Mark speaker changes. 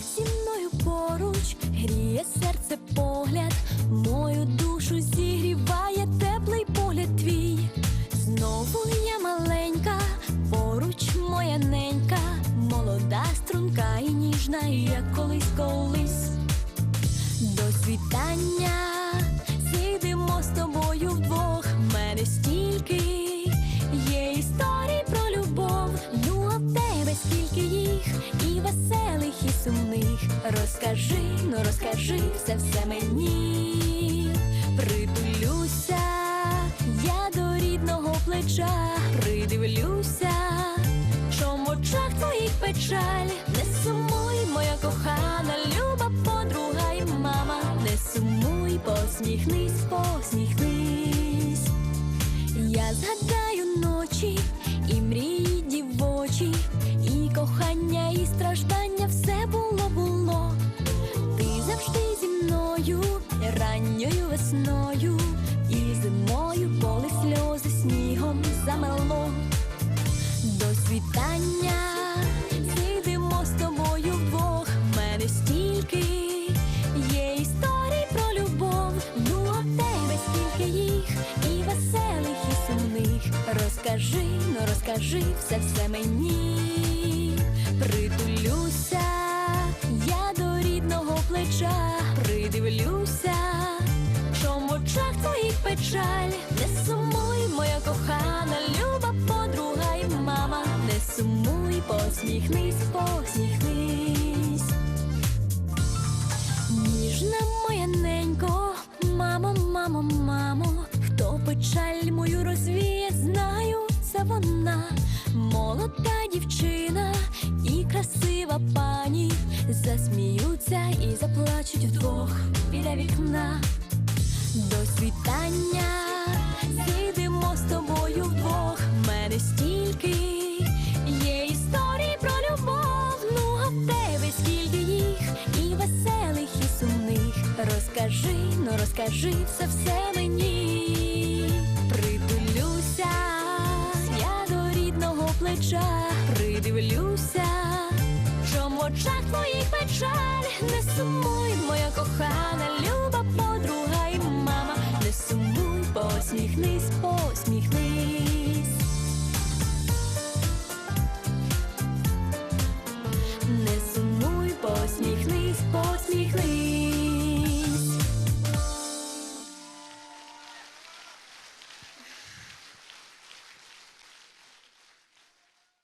Speaker 1: Гуляй зі мною поруч, гріє серце погляд, мою душу зігріває теплий погляд твій. Знову я маленька, поруч моя ненька, молода, струнка і ніжна, як колись колись до світання. Розкажи, ну розкажи все все мені. Притулюся, я до рідного плеча, придивлюся, чом в очах твоїх печаль, не сумуй, моя кохана, люба подруга і мама, не сумуй, посміхнись, посміхнись. Я згадаю ночі Розкажи, ну розкажи все все мені. Притулюся, я до рідного плеча, придивлюся, чом в очах твоїх печаль, не сумуй, моя кохана, люба подруга і мама, не сумуй, посміхнись, посміхнись. Ніжна моя ненько, мамо, мамо, мамо, печаль мою розвіє, знаю, це вона, молода дівчина і красива пані, засміються і заплачуть вдвох біля вікна. До світання сидимо з тобою вдвох. Мене стільки є історій про любов. Ну а в тебе скільки їх, і веселих, і сумних. Розкажи, ну розкажи все все мені. В очах